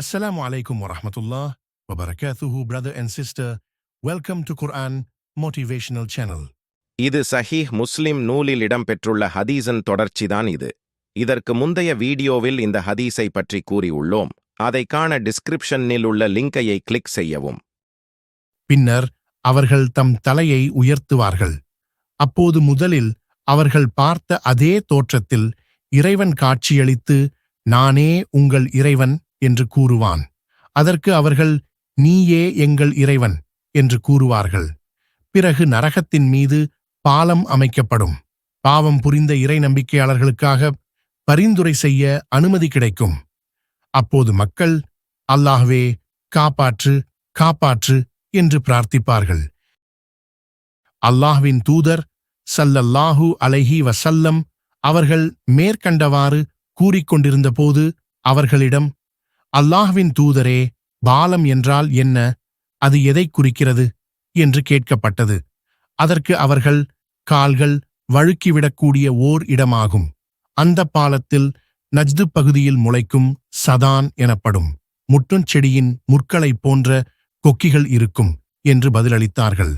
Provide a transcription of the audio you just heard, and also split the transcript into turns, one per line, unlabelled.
Assalamu alaikum wa rahmatullah wa barakatuhu, brother and sister. Welcome to Quran Motivational Channel.
இது சஹீஹ் முஸ்லிம் நூலில் இடம்பெற்றுள்ள ஹதீஸின் தொடர்ச்சிதான் இது இதற்கு முந்தைய வீடியோவில் இந்த ஹதீஸை பற்றி கூறியுள்ளோம் அதை காண டிஸ்கிரிப்ஷனில் உள்ள லிங்கையை கிளிக் செய்யவும்
பின்னர் அவர்கள் தம் தலையை உயர்த்துவார்கள் அப்போது முதலில் அவர்கள் பார்த்த அதே தோற்றத்தில் இறைவன் காட்சியளித்து நானே உங்கள் இறைவன் என்று கூறுவான். அதற்கு அவர்கள் நீயே எங்கள் இறைவன் என்று கூறுவார்கள். பிறகு நரகத்தின் மீது பாலம் அமைக்கப்படும். பாவம் புரிந்த இறை நம்பிக்கையாளர்களுக்காக பரிந்துரை செய்ய அனுமதி கிடைக்கும். அப்போது மக்கள் அல்லாஹ்வே காப்பாற்று காப்பாற்று என்று பிரார்த்திப்பார்கள். அல்லாஹ்வின் தூதர் சல்லல்லாஹு அலைஹி வசல்லம் அவர்கள் மேற்கண்டவாறு கூறிக்கொண்டிருந்தபோது அவர்களிடம் அல்லாஹ்வின் தூதரே பாலம் என்றால் என்ன? அது எதைக் குறிக்கிறது? என்று கேட்கப்பட்டது. அதற்கு அவர்கள் கால்கள் வழுக்கிவிடக்கூடிய ஓர் இடமாகும். அந்த பாலத்தில் நஜ்து பகுதியில் முளைக்கும் சதான் எனப்படும். முட்டுஞ்செடியின் முற்களைப் போன்ற கொக்கிகள் இருக்கும் என்று பதிலளித்தார்கள்.